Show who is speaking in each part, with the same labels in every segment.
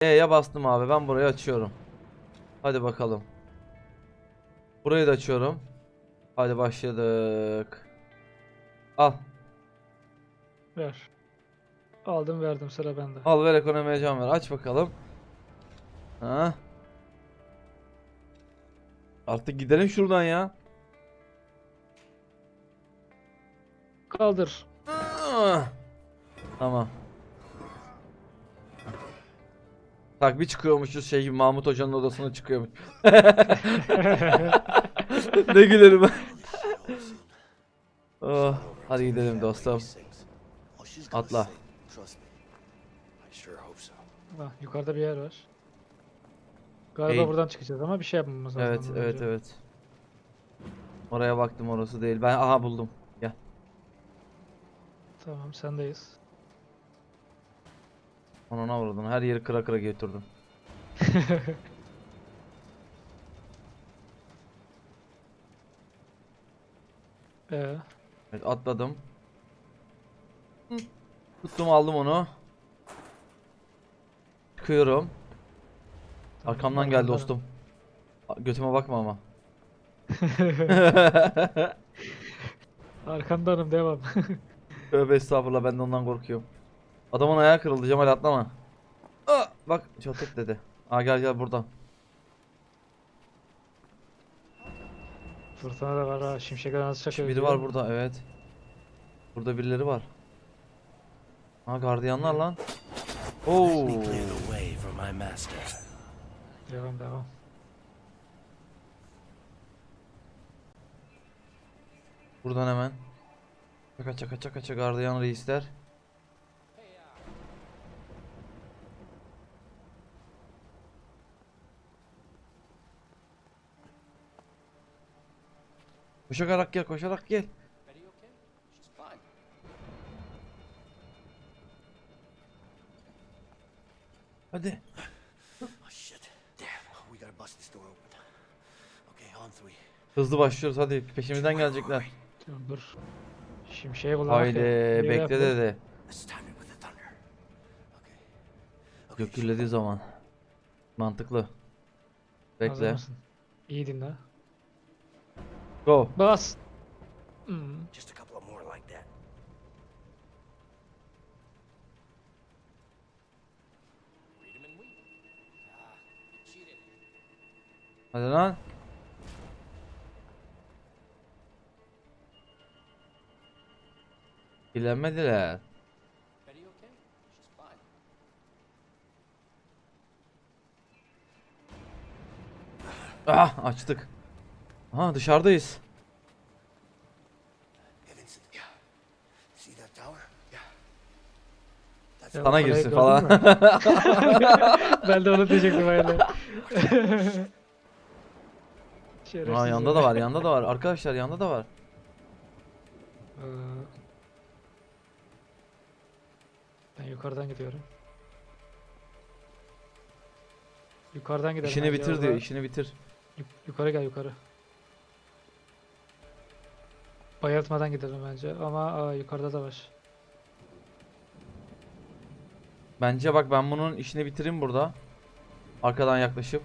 Speaker 1: E'ye bastım abi. Ben burayı açıyorum. Hadi bakalım. Burayı da açıyorum. Hadi başladık. Al.
Speaker 2: Ver. Aldım verdim sıra bende.
Speaker 1: Al ver ekonomiye can ver. Aç bakalım. Ha. Artık gidelim şuradan ya.
Speaker 2: Kaldır.
Speaker 1: Ah. Tamam. Tak bir çıkıyormuşuz şey gibi Mahmut Hoca'nın odasına çıkıyormuş. ne gülerim ben. oh, hadi gidelim dostum. Atla.
Speaker 2: Bak yukarıda bir yer var. Galiba
Speaker 1: Hey.
Speaker 2: buradan çıkacağız ama bir şey yapmamız lazım.
Speaker 1: Evet
Speaker 2: ondan
Speaker 1: evet
Speaker 2: önce.
Speaker 1: evet. Oraya baktım orası değil. Ben aha buldum. Gel.
Speaker 2: Tamam sendeyiz.
Speaker 1: Ona vurdun. Her yeri kıra kıra götürdüm.
Speaker 2: Ee,
Speaker 1: Evet atladım. Hı. Tuttum aldım onu. Çıkıyorum. Arkamdan geldi
Speaker 2: arkamdan.
Speaker 1: dostum. A- Götüme bakma ama.
Speaker 2: Arkandanım devam.
Speaker 1: Tövbe estağfurullah ben de ondan korkuyorum. Adamın ayağı kırıldı Cemal atlama. Aa, bak çatık dedi. Aa gel gel buradan.
Speaker 2: Fırtına da var ha. Şimşek anası çakıyor.
Speaker 1: Biri var burada evet. Burada birileri var. Ha gardiyanlar lan. Oo.
Speaker 2: Devam devam.
Speaker 1: Buradan hemen. Çaka çaka çaka çaka gardiyan reisler. Koşarak gel, koşarak gel. Hadi.
Speaker 3: Oh shit. Damn. We gotta bust this door open. Okay, on three.
Speaker 1: Hızlı başlıyoruz hadi. Peşimizden gelecekler.
Speaker 2: Dur. Şimşeği kullan.
Speaker 1: Haydi bekle dedi. Gökürlediği zaman. Mantıklı. Bekle.
Speaker 2: İyi dinle.
Speaker 1: Go.
Speaker 2: Bas. Hmm.
Speaker 3: Just a couple of more like that. Ah.
Speaker 1: Hadi lan. Bilemediler. Ah açtık. Ha dışarıdayız.
Speaker 2: Ya,
Speaker 1: Sana girsin falan.
Speaker 2: ben de onu diyecektim öyle.
Speaker 1: Aa yanda da var, yanda da var. Arkadaşlar yanda da var.
Speaker 2: Ben yukarıdan gidiyorum. Yukarıdan gidelim.
Speaker 1: İşini
Speaker 2: bence,
Speaker 1: bitir
Speaker 2: orada-
Speaker 1: diyor, işini bitir.
Speaker 2: Yuk- yukarı gel yukarı. Bayıltmadan gidelim bence ama aa, yukarıda da var.
Speaker 1: Bence bak ben bunun işini bitireyim burada. Arkadan yaklaşıp.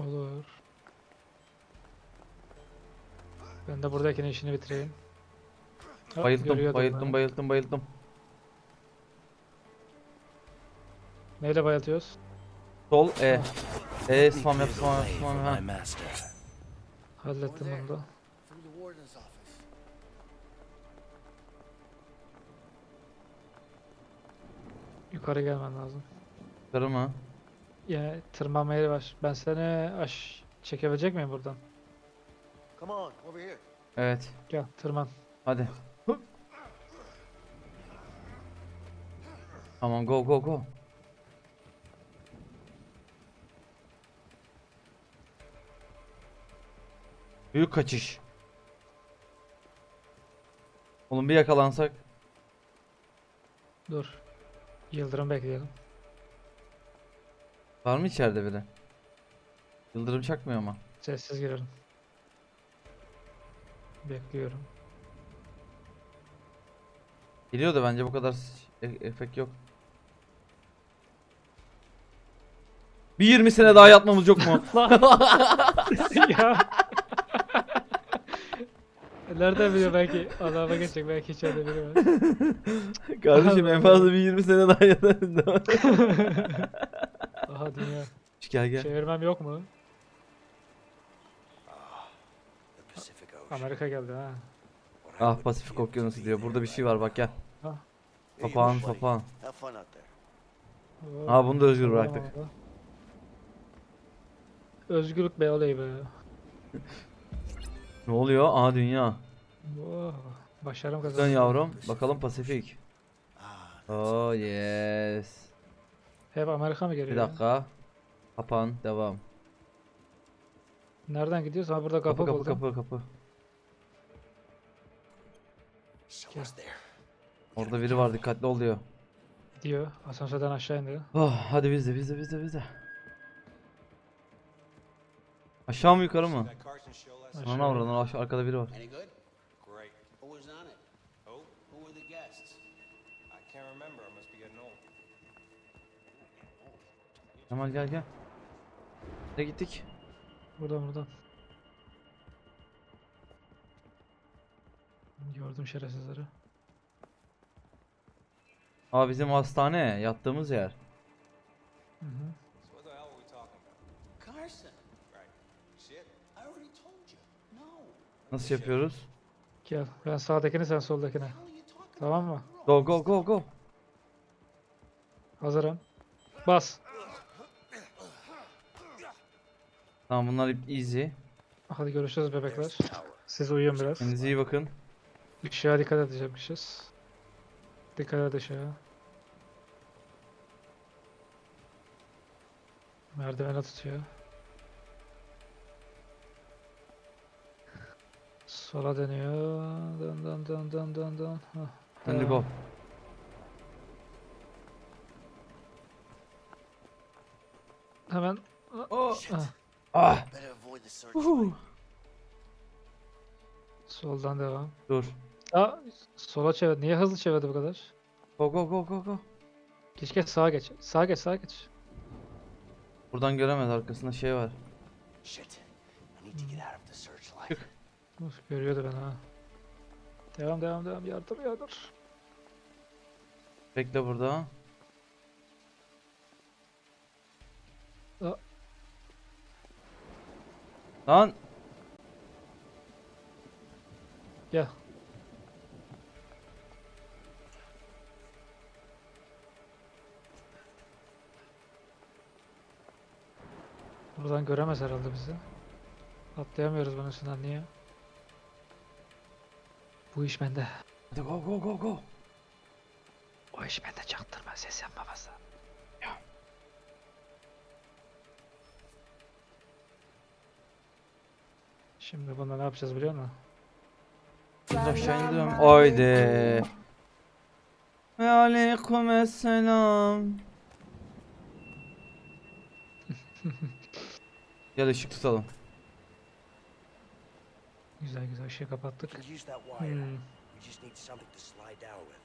Speaker 2: Olur. Ben de buradakinin işini bitireyim. Ha,
Speaker 1: Bayılttım,
Speaker 2: görüyordum
Speaker 1: bayılttım,
Speaker 2: ben.
Speaker 1: bayılttım, bayılttım.
Speaker 2: Neyle bayıltıyoruz?
Speaker 1: Sol E. E
Speaker 3: Let me
Speaker 1: spam yap, spam yap, spam yap.
Speaker 2: Hallettim bunu da.
Speaker 3: Through the warden's office.
Speaker 2: Yukarı gelmen lazım.
Speaker 1: Yukarı mı?
Speaker 2: Yani tırmanma yeri var. Ben seni aş çekebilecek miyim buradan?
Speaker 3: Come on, over here.
Speaker 1: Evet.
Speaker 2: Gel tırman.
Speaker 1: Hadi. Tamam go go go. Büyük kaçış. Oğlum bir yakalansak.
Speaker 2: Dur. Yıldırım bekleyelim.
Speaker 1: Var mı içeride biri? Yıldırım çakmıyor ama.
Speaker 2: Sessiz girelim. Bekliyorum.
Speaker 1: Geliyor da bence bu kadar e- efekt yok. Bir 20 sene daha yatmamız yok mu?
Speaker 2: ya. Nereden biliyor belki adama geçecek belki içeride biri var.
Speaker 1: Kardeşim en fazla bir 20 sene daha yatarız?
Speaker 2: Aha dünya.
Speaker 1: Gel gel.
Speaker 2: Çevirmem yok mu?
Speaker 3: The Pacific Ocean.
Speaker 2: Amerika geldi ha.
Speaker 1: Ah Pasifik? Okyanusu diyor. Burada bir şey var bak gel. Papağan papağan.
Speaker 2: Oo,
Speaker 1: Aa bunu da özgür bıraktık.
Speaker 2: Özgürlük be oley be.
Speaker 1: Ne oluyor? Aha dünya.
Speaker 2: Oo, başarım
Speaker 1: Dön
Speaker 2: kazandım.
Speaker 1: yavrum. Bakalım Pasifik. Oh yes.
Speaker 2: Hep Amerika mı geliyor?
Speaker 1: Bir dakika. Kapan devam.
Speaker 2: Nereden gidiyoruz? Ha burada kapı,
Speaker 1: Kapı kapı
Speaker 2: buldum.
Speaker 1: kapı kapı.
Speaker 3: there.
Speaker 1: Orada biri var dikkatli ol diyor.
Speaker 2: Gidiyor. Asansörden aşağı indi.
Speaker 1: Oh, hadi biz de biz de biz de biz de. Aşağı mı yukarı mı?
Speaker 2: Aşağı.
Speaker 1: Ana aşağı arkada biri var.
Speaker 3: Any good?
Speaker 4: Great.
Speaker 3: Who was on it?
Speaker 4: Who?
Speaker 3: Who were the guests?
Speaker 4: I can't remember. I must be getting old.
Speaker 1: Kemal gel gel. Ne gittik?
Speaker 2: Buradan buradan. Gördüm şerefsizleri.
Speaker 1: Aa bizim hastane yattığımız yer.
Speaker 2: Hı hı.
Speaker 4: So what the hell were we talking about?
Speaker 3: Carson,
Speaker 4: Right. Shit.
Speaker 3: I already told you. No.
Speaker 1: Nasıl yapıyoruz?
Speaker 2: Gel. Ben sağdakini sen soldakine. Tamam mı?
Speaker 1: Go go go go.
Speaker 2: Hazırım. Bas.
Speaker 1: Tamam bunlar easy.
Speaker 2: Hadi görüşürüz bebekler. Siz uyuyun biraz.
Speaker 1: Kendinize iyi bakın.
Speaker 2: Işığa dikkat edecekmişiz. Dikkat et ışığa. Merdivene tutuyor. Sola dönüyor. Dön dön dön dön dön dön. Hah,
Speaker 1: Hadi
Speaker 2: devam.
Speaker 1: go.
Speaker 2: Hemen
Speaker 3: Shit.
Speaker 2: ah,
Speaker 1: Ah. Uhu.
Speaker 2: soldan devam.
Speaker 1: Dur.
Speaker 2: Aa, sola çevir. Niye hızlı çevirdi bu kadar?
Speaker 1: Go go go go go.
Speaker 2: Geç geç sağa geç. Sağa geç sağa geç.
Speaker 1: Buradan göremez arkasında şey var.
Speaker 3: Shit. I need to get out of the searchlight.
Speaker 2: Görüyordu beni ha. Devam devam devam yardım yardım.
Speaker 1: Bekle burada. Lan.
Speaker 2: Gel. Buradan göremez herhalde bizi. Atlayamıyoruz bunun üstünden niye? Bu iş bende.
Speaker 1: Hadi go go go go.
Speaker 2: O iş bende çaktırma ses yapma fazla. Şimdi bunda ne yapacağız biliyor musun?
Speaker 1: Biz aşağı indiyorum. Haydi. Ve aleyküm selam. Gel ışık tutalım.
Speaker 2: Güzel güzel ışığı kapattık. Hmm.
Speaker 3: We just need something to slide down with.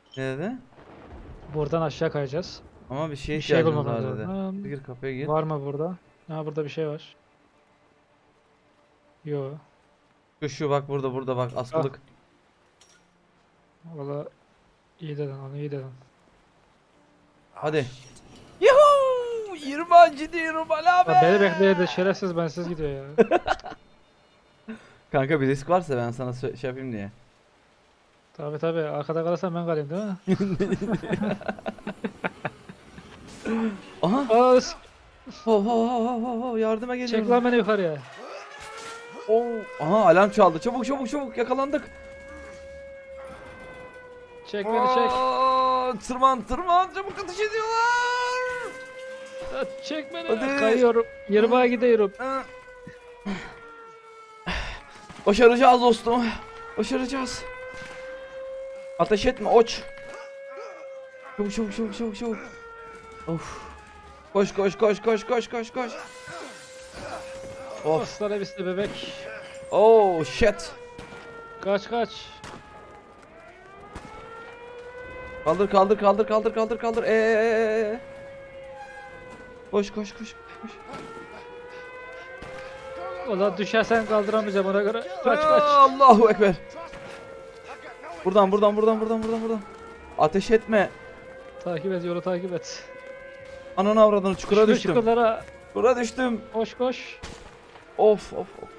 Speaker 1: Ne dedi?
Speaker 2: Buradan aşağı kayacağız.
Speaker 1: Ama bir şeye
Speaker 2: Bir şey bulmamız
Speaker 1: var dedi.
Speaker 2: lazım. Ha,
Speaker 1: Gir kapıya gir.
Speaker 2: Var mı burada? Ha burada bir şey var. Yo.
Speaker 1: Şu şu bak burada burada bak askılık.
Speaker 2: Valla iyi dedin onu iyi dedin.
Speaker 1: Hadi. Yuhuu! 20 acı diyorum abi.
Speaker 2: Ya beni bekleye de şerefsiz bensiz gidiyor ya.
Speaker 1: Kanka bir risk varsa ben sana şey yapayım diye.
Speaker 2: Tabi tabi arkada kalırsan ben kalayım değil mi?
Speaker 1: Aha.
Speaker 2: Aa, s-
Speaker 1: Ho ho ho ho ho yardıma geliyorum.
Speaker 2: çek lan beni yukarıya.
Speaker 1: Oo. Aha alarm çaldı. Çabuk çabuk çabuk yakalandık.
Speaker 2: Çek beni çek.
Speaker 1: Aa, Tırman tırman çabuk ateş ediyorlar.
Speaker 2: Ya, Çek beni.
Speaker 1: Hadi.
Speaker 2: Kayıyorum. Yırmağa gidiyorum.
Speaker 1: Ha. Başaracağız dostum. Başaracağız. Ateş etme oç. Çabuk çabuk çabuk çabuk çabuk. Of. Koş koş koş koş koş koş koş. Of.
Speaker 2: Aslan hepsi bebek.
Speaker 1: Oh shit.
Speaker 2: Kaç kaç.
Speaker 1: Kaldır kaldır kaldır kaldır kaldır kaldır. Eee. Koş koş koş. koş.
Speaker 2: Ulan düşersen kaldıramayacağım ona göre. Kaç kaç.
Speaker 1: Allahu ekber. Buradan buradan buradan buradan buradan buradan. Ateş etme.
Speaker 2: Takip et yolu takip et.
Speaker 1: Ananı avradını çukura
Speaker 2: Şu
Speaker 1: düştüm.
Speaker 2: Çukurlara
Speaker 1: Çukura düştüm.
Speaker 2: koş koş.
Speaker 1: Of of of.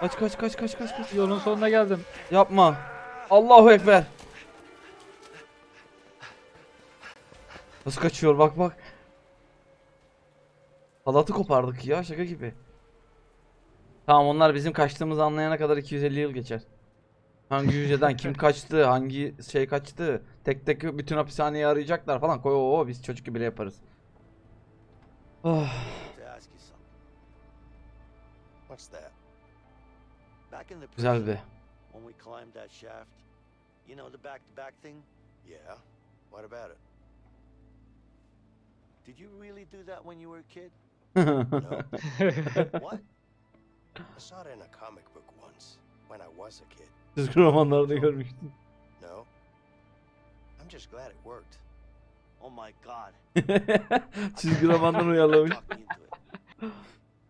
Speaker 1: Kaç kaç kaç kaç kaç kaç.
Speaker 2: Yolun sonuna geldim.
Speaker 1: Yapma. Allahu ekber. Nasıl kaçıyor bak bak. Halatı kopardık ya şaka gibi. Tamam onlar bizim kaçtığımızı anlayana kadar 250 yıl geçer. Hangi hücreden kim kaçtı, hangi şey kaçtı, tek tek bütün hapishaneyi arayacaklar falan. Koy o biz çocuk gibi bile yaparız. Oh. Güzel be.
Speaker 3: when we climbed that shaft, you know the back-to-back thing?
Speaker 4: Yeah. What about it?
Speaker 3: Did you really do that when you were a kid?
Speaker 4: No.
Speaker 3: what?
Speaker 4: I saw it in a comic book once when I was a kid.
Speaker 1: Çizgi romanlarda görmüştüm.
Speaker 4: No. I'm just glad it worked.
Speaker 3: Oh my god.
Speaker 1: Çizgi romandan uyarlamış.
Speaker 3: Me.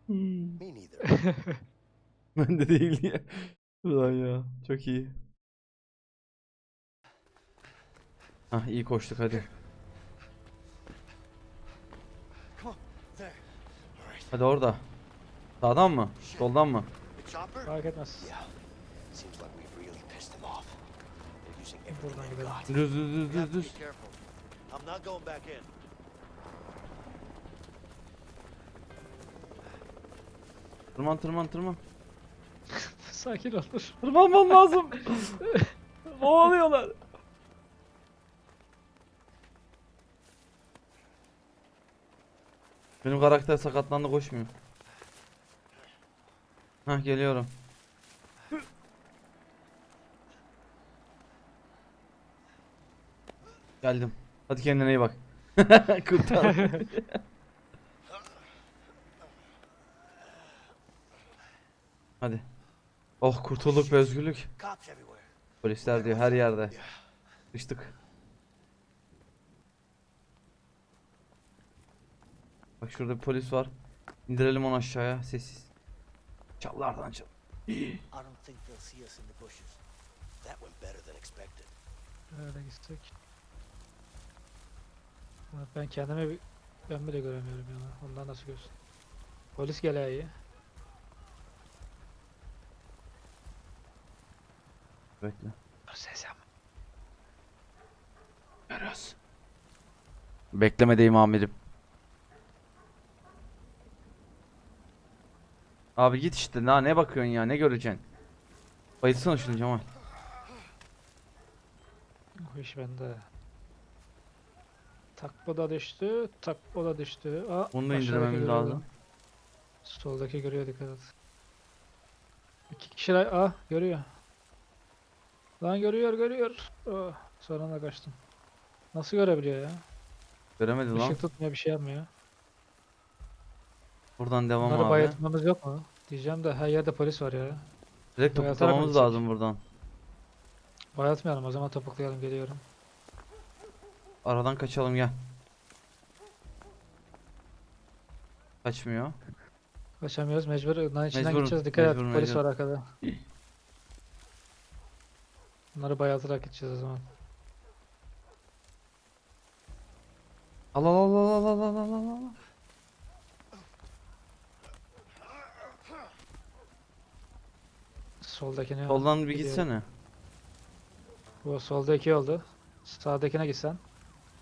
Speaker 1: Hmm.
Speaker 4: Me neither.
Speaker 1: Ben de değil ya. Ulan ya. Çok iyi. Hah iyi koştuk hadi.
Speaker 3: Come on. There. All right.
Speaker 1: Hadi orada. Sağdan mı? Soldan mı?
Speaker 2: Fark etmez.
Speaker 1: Düz düz düz düz düz. Tırman tırman tırman.
Speaker 2: Sakin ol. dur.
Speaker 1: Tırmanmam lazım. Boğuluyorlar. Benim karakter sakatlandı koşmuyor. Hah geliyorum. Geldim. Hadi kendine iyi bak. Kurtar. Hadi. Oh kurtulduk ve özgürlük. Polisler diyor her yerde. Sıçtık. Bak şurada bir polis var. İndirelim onu aşağıya sessiz. Çallardan çal.
Speaker 3: I don't think they'll see us in the bushes.
Speaker 4: That went better than expected.
Speaker 2: Nerede gitsek? Ben kendimi bir- ben bile göremiyorum ya. Ondan nasıl görsün? Polis gele iyi.
Speaker 1: Bekle.
Speaker 2: Ses yapma.
Speaker 1: Görüyoruz. Beklemedeyim amirim. Abi git işte daha ne bakıyorsun ya ne göreceksin? Bayılsana şunu Cemal.
Speaker 2: O iş bende. Takbo da düştü, takbo da düştü. Aa,
Speaker 1: Onu da
Speaker 2: aşağıdaki
Speaker 1: indirmemiz lazım.
Speaker 2: Soldaki görüyor dikkat et. İki kişiler, aa görüyor. Lan görüyor, görüyor. Oh, sonra da kaçtım. Nasıl görebiliyor ya?
Speaker 1: Göremedi lan.
Speaker 2: Işık tutmuyor, bir şey yapmıyor.
Speaker 1: Buradan devam
Speaker 2: Bunları
Speaker 1: abi.
Speaker 2: bayıltmamız yok mu? Diyeceğim de her yerde polis var ya.
Speaker 1: Direkt
Speaker 2: bayıltarak
Speaker 1: topuklamamız
Speaker 2: gidecek.
Speaker 1: lazım buradan.
Speaker 2: Bayıltmayalım o zaman topuklayalım geliyorum.
Speaker 1: Aradan kaçalım gel. Kaçmıyor.
Speaker 2: Kaçamıyoruz mecbur onların içinden
Speaker 1: Mecbur,
Speaker 2: gideceğiz dikkat et
Speaker 1: mecbur,
Speaker 2: polis
Speaker 1: mecbur.
Speaker 2: var arkada. Bunları bayıltarak gideceğiz o zaman.
Speaker 1: Al al al al al al al al al.
Speaker 2: Soldakine
Speaker 1: Soldan bir
Speaker 2: gidiyorum.
Speaker 1: gitsene.
Speaker 2: Bu solda iki oldu. Sağdakine gitsen.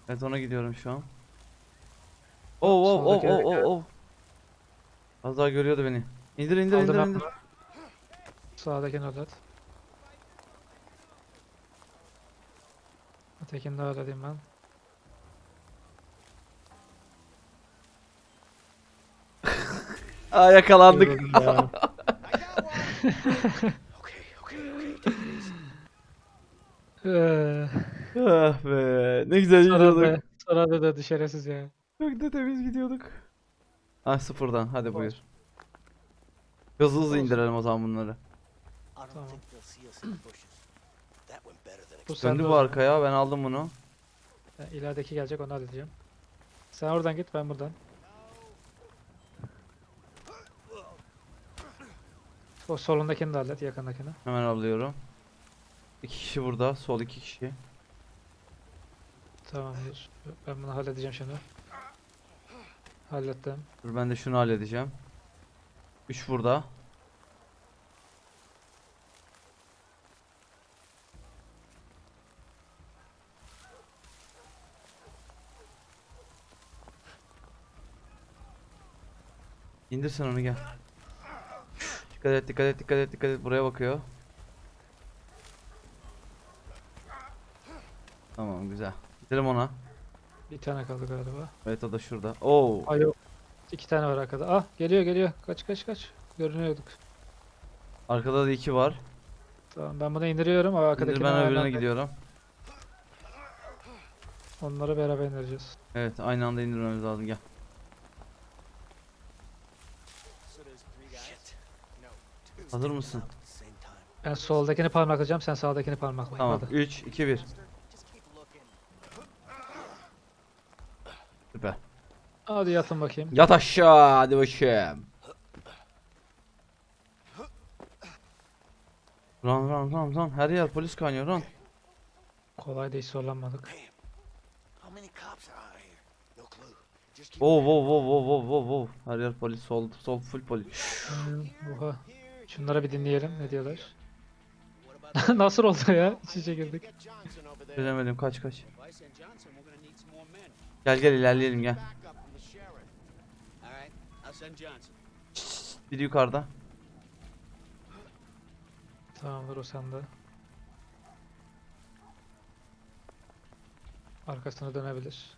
Speaker 1: Evet ona gidiyorum şu an. Oh oh oh
Speaker 2: Soldaki
Speaker 1: oh oh oh. Az daha görüyordu beni. İndir indir
Speaker 2: Aldım
Speaker 1: indir indir.
Speaker 2: bunu. Sağdakini ödet. Ötekini de ödeyim ben.
Speaker 1: Aa yakalandık.
Speaker 2: Yoruldum ya.
Speaker 3: Okay, okay, okay. Take it easy.
Speaker 2: Eee,
Speaker 1: ah be. Ne güzel
Speaker 2: Sonra
Speaker 1: gidiyorduk.
Speaker 2: da, sonra da dedi şerefsiz ya.
Speaker 1: Çok da temiz gidiyorduk. Ah sıfırdan hadi buyur. Hızlı hızlı indirelim o zaman bunları.
Speaker 3: I don't
Speaker 2: Tamam.
Speaker 3: think they'll see us in the bushes.
Speaker 4: That went better than
Speaker 2: Bu sende
Speaker 1: Döndü
Speaker 2: o
Speaker 1: bu
Speaker 2: zaman.
Speaker 1: arkaya ben aldım bunu.
Speaker 2: Ben ilerideki gelecek onu halledeceğim. Sen oradan git ben buradan. O solundakini de hallet yakındakini.
Speaker 1: Hemen alıyorum. İki kişi burada. Sol iki kişi.
Speaker 2: Tamamdır. Ben bunu halledeceğim şimdi. Hallettim.
Speaker 1: Dur ben de şunu halledeceğim. Üç burada. İndir sen onu gel. Dikkat et dikkat et dikkat et dikkat et buraya bakıyor. Tamam güzel. Gidelim ona.
Speaker 2: Bir tane kaldı galiba.
Speaker 1: Evet o da şurada. Oo.
Speaker 2: Ay yok. İki tane var arkada. Ah geliyor geliyor. Kaç kaç kaç. Görünüyorduk.
Speaker 1: Arkada da iki var.
Speaker 2: Tamam ben bunu indiriyorum. O
Speaker 1: İndir
Speaker 2: arkadakini
Speaker 1: ben öbürüne gidiyorum.
Speaker 2: Onları beraber indireceğiz.
Speaker 1: Evet aynı anda indirmemiz lazım gel. Hazır mısın?
Speaker 2: Ben soldakini parmaklayacağım. Sen sağdakini parmakla.
Speaker 1: Tamam.
Speaker 2: Hadi.
Speaker 1: 3 2 1.
Speaker 4: Just keep looking.
Speaker 1: Süper.
Speaker 2: Hadi yatın bakayım.
Speaker 1: Yat aşağı hadi bakayım. Run run run run. Her yer polis kaynıyor run.
Speaker 2: Kolay değil zorlanmadık.
Speaker 1: Wow wow wow wow wow wow wow. Her yer polis sol sol full polis.
Speaker 2: Oha. Şunları bir dinleyelim. Ne diyorlar? Nasıl oldu ya? İç içe girdik.
Speaker 1: Bilemedim kaç kaç. Gel gel ilerleyelim gel. Biri yukarıda.
Speaker 2: Tamamdır o sende. Arkasına dönebilir.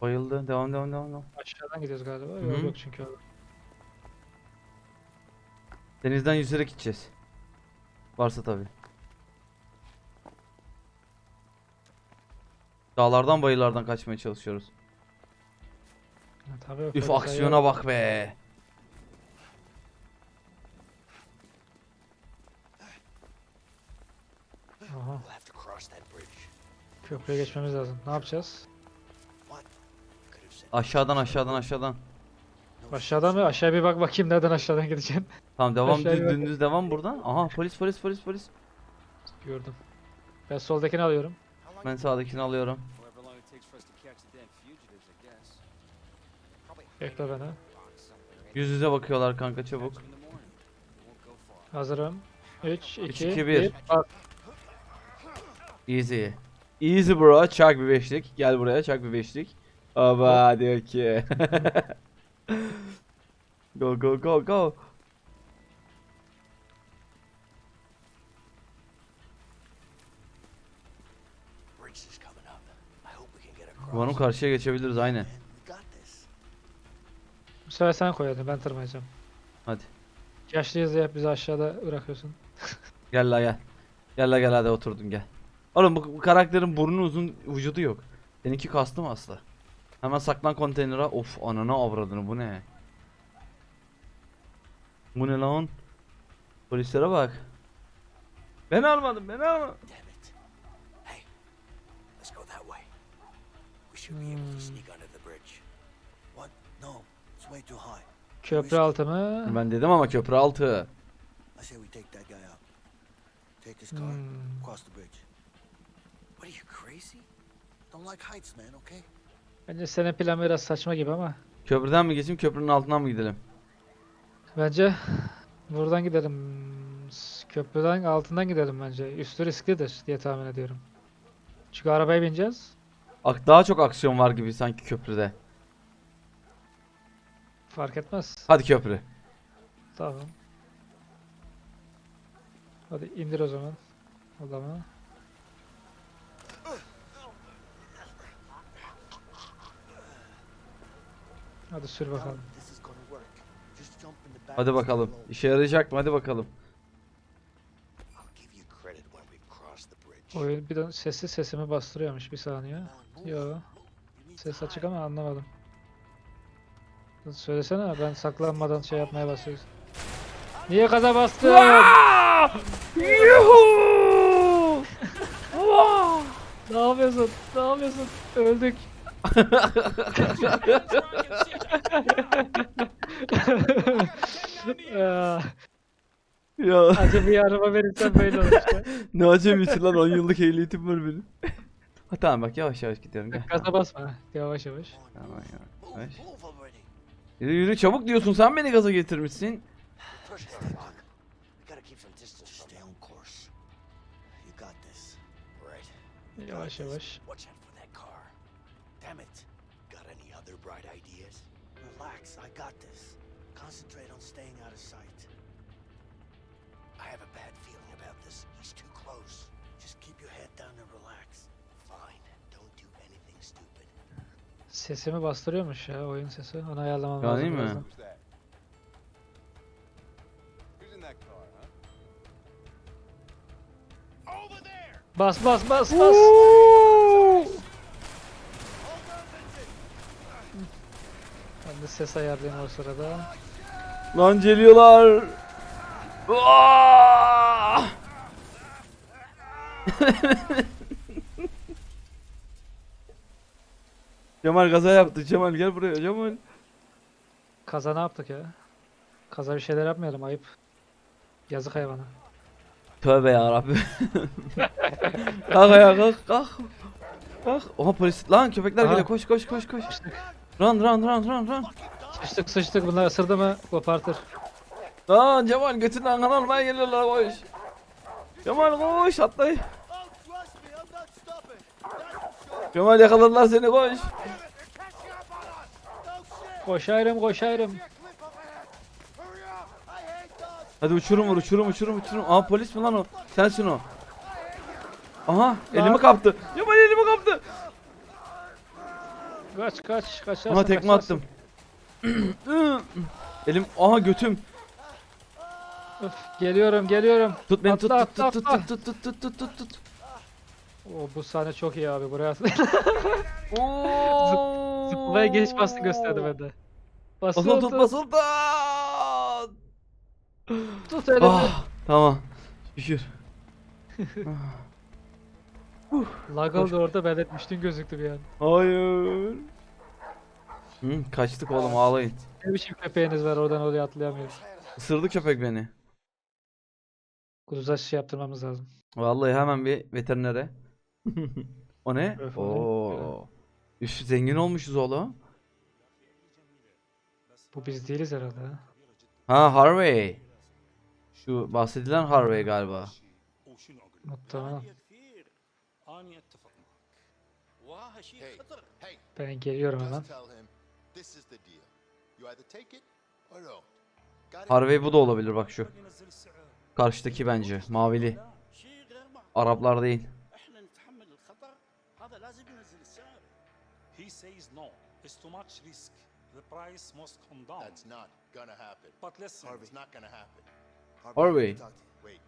Speaker 1: Bayıldı. Devam devam devam devam.
Speaker 2: Aşağıdan gidiyoruz galiba.
Speaker 1: Hı hı.
Speaker 2: yok çünkü. orada.
Speaker 1: Denizden yüzerek gideceğiz. Varsa tabi. Dağlardan bayırlardan kaçmaya çalışıyoruz.
Speaker 2: Ha, tabii
Speaker 1: Üf
Speaker 2: polis
Speaker 1: aksiyona bak be.
Speaker 2: Aha,
Speaker 4: We'll have to cross that bridge.
Speaker 2: köprüye geçmemiz lazım. Ne yapacağız?
Speaker 4: Could have said
Speaker 1: Aşağıdan aşağıdan aşağıdan.
Speaker 4: no
Speaker 2: Aşağıdan mı? Aşağıya bir bak bakayım nereden aşağıdan gideceksin.
Speaker 1: Tamam devam
Speaker 2: Aşağıya
Speaker 1: düz,
Speaker 2: bak.
Speaker 1: dümdüz devam buradan. Aha polis polis polis polis.
Speaker 2: Gördüm. Ben soldakini alıyorum.
Speaker 1: Ben sağdakini alıyorum.
Speaker 2: Bekle beni.
Speaker 1: Yüz yüze bakıyorlar kanka çabuk.
Speaker 2: Hazırım. 3, 2,
Speaker 1: iki,
Speaker 2: 1.
Speaker 1: bir.
Speaker 2: Bak.
Speaker 1: Easy. Easy bro. Çak bir beşlik. Gel buraya çak bir beşlik. Aba diyor ki. go go go go. Umarım karşıya geçebiliriz
Speaker 4: this.
Speaker 2: Bu sefer sen koy hadi ben tırmayacağım.
Speaker 1: Hadi.
Speaker 2: Yaşlıyız ya bizi aşağıda bırakıyorsun.
Speaker 1: Gel la gel. Gel la gel hadi oturdum gel. Oğlum bu, bu karakterin burnu uzun vücudu yok. Seninki kastı mı asla? Hemen saklan konteynere. Of ananı avradını bu ne? Bu ne lan? Polislere bak. Ben almadım ben almadım.
Speaker 4: Should be able to
Speaker 2: Hmm.
Speaker 4: sneak under the bridge. What? No, it's way too high.
Speaker 2: Köprü altı mı?
Speaker 1: Ben dedim ama köprü altı.
Speaker 4: I say we take that guy out. Take this car,
Speaker 2: Hmm.
Speaker 4: cross the bridge. What are you crazy? Don't like heights, man. Okay.
Speaker 2: Bence senin plan biraz saçma gibi ama.
Speaker 1: Köprüden mi geçeyim köprünün altından mı gidelim?
Speaker 2: Bence buradan gidelim. S- Köprüden altından gidelim bence. Üstü risklidir diye tahmin ediyorum. Çünkü arabaya bineceğiz.
Speaker 1: Daha çok aksiyon var gibi sanki köprüde.
Speaker 2: Fark etmez.
Speaker 1: Hadi köprü.
Speaker 2: Tamam. Hadi indir o zaman. Adamı. Hadi sür bakalım.
Speaker 1: Hadi bakalım. İşe yarayacak mı? Hadi bakalım.
Speaker 2: Oyun bir de sesi sesimi bastırıyormuş bir saniye. Yo. Ses açık ama anlamadım. Söylesene ben saklanmadan şey yapmaya başlıyoruz. Niye kaza bastın? Yuhu! ne yapıyorsun? Ne yapıyorsun? Öldük. ya. Acaba bir araba verirsen böyle olur işte.
Speaker 1: ne acemisi lan 10 yıllık ehliyetim var benim ha tamam bak yavaş yavaş gidiyorum gel.
Speaker 2: Gaza basma. Yavaş yavaş.
Speaker 1: Tamam yavaş. Yürü yürü çabuk diyorsun sen beni gaza getirmişsin.
Speaker 2: Yavaş yavaş.
Speaker 3: Watch out for that car. Damn it. Got any other bright ideas? Relax, I got this. Concentrate on staying out of sight. I have a bad feeling about this. He's too close. Just keep your head down and relax. Fine. Don't do anything stupid.
Speaker 2: Sesimi bastırıyormuş ya oyun sesi. Onu ayarlamam
Speaker 1: Ya
Speaker 2: lazım.
Speaker 1: değil mi?
Speaker 2: Bas bas bas bas. Ben de ses ayarlayayım o sırada.
Speaker 1: Lan geliyorlar. Cemal gaza yaptı. Cemal gel buraya Cemal.
Speaker 2: Kaza ne yaptık ya? Kaza bir şeyler yapmayalım ayıp. Yazık hayvana.
Speaker 1: Tövbe ya Rabbi. kalk ayağa kalk kalk. Kalk. Oha polis lan köpekler
Speaker 2: Aha.
Speaker 1: geliyor koş koş koş koş. Run run run run run.
Speaker 2: Sıçtık sıçtık bunlar ısırdı mı kopartır.
Speaker 1: Lan Cemal götünden kan almaya geliyorlar koş. Cemal koş atlayı.
Speaker 3: Oh, trust me, I'm not stopping.
Speaker 1: Cemal yakaladılar seni koş.
Speaker 3: They're catching up on us! No shit!
Speaker 2: Koşayrım koşayrım.
Speaker 3: Cliff over there! Hurry up! I hate dogs!
Speaker 1: Hadi uçurum vur uçurum uçurum uçurum. Aa polis mi lan o? Sensin o. Aha elimi kaptı. Cemal elimi kaptı.
Speaker 2: Kaç kaç kaçarsın.
Speaker 1: Aha tekme
Speaker 2: kaçarsın.
Speaker 1: attım. Elim aha götüm.
Speaker 2: Öf, geliyorum geliyorum.
Speaker 1: Tut beni tut
Speaker 2: Atla,
Speaker 1: tut
Speaker 2: atla,
Speaker 1: tut
Speaker 2: atla.
Speaker 1: tut tut tut tut tut tut.
Speaker 2: Oo, bu sahne çok iyi abi buraya.
Speaker 1: Oo.
Speaker 2: Zıplamaya geç bastı gösterdi bende. Basılı
Speaker 1: Basıl tut
Speaker 2: tut,
Speaker 1: basıl tut.
Speaker 2: tut elimi.
Speaker 1: Ah tamam. Şükür.
Speaker 2: Lag oldu orada ben etmiştin gözüktü bir an.
Speaker 1: Hayır. Hı, kaçtık oğlum ağlayın.
Speaker 2: Ne biçim köpeğiniz var oradan oraya atlayamıyor.
Speaker 1: Isırdı köpek beni.
Speaker 2: Kuduz aşısı yaptırmamız lazım.
Speaker 1: Vallahi hemen bir veterinere o ne? Oo. Üf zengin olmuşuz oğlum.
Speaker 2: Bu biz değiliz herhalde. ha.
Speaker 1: Harvey. Şu bahsedilen Harvey galiba.
Speaker 2: Muhtemelen. Ben geliyorum hemen.
Speaker 1: Harvey bu da olabilir bak şu. Karşıdaki bence. Mavili. Araplar değil.
Speaker 5: Too much risk. The price must come down.
Speaker 6: That's not gonna happen.
Speaker 5: But listen,
Speaker 6: It's not gonna happen.
Speaker 1: Harvey.
Speaker 6: Talk to you. Wait.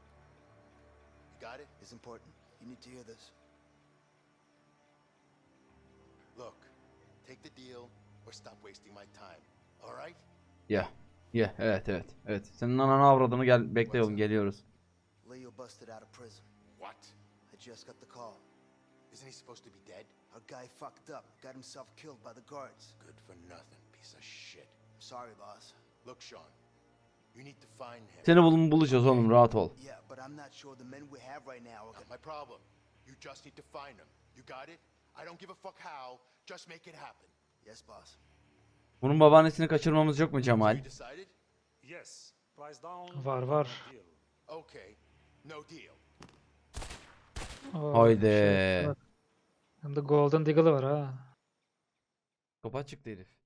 Speaker 6: You got it?
Speaker 4: It's important. You need to hear this.
Speaker 6: Look, take the deal or stop wasting my time. All right?
Speaker 1: Ya. Ya evet evet. Evet. Senin ananı avradını gel bekle oğlum geliyoruz.
Speaker 4: Leo busted out of prison.
Speaker 6: What?
Speaker 4: I just got the call.
Speaker 6: Isn't he supposed to be dead?
Speaker 4: Our guy fucked up, got himself killed by the guards.
Speaker 6: Good for nothing, piece of shit.
Speaker 4: Sorry, boss.
Speaker 6: Look, Sean, you need to find him.
Speaker 1: Seni bulun bulacağız oğlum rahat ol.
Speaker 4: Yeah, but I'm not sure the men we have right now are
Speaker 6: Not
Speaker 4: gonna.
Speaker 6: my problem. You just need to find him. You got it? I don't give a fuck how. Just make it happen.
Speaker 4: Yes, boss.
Speaker 1: Bunun babaannesini kaçırmamız yok mu Cemal?
Speaker 6: You decided?
Speaker 5: yes, price down.
Speaker 2: Var var.
Speaker 5: Deal.
Speaker 6: Okay. No deal.
Speaker 2: Oo,
Speaker 1: Haydi.
Speaker 2: şey. Hem de Golden Deagle'ı var ha.
Speaker 1: Kapat çıktı herif.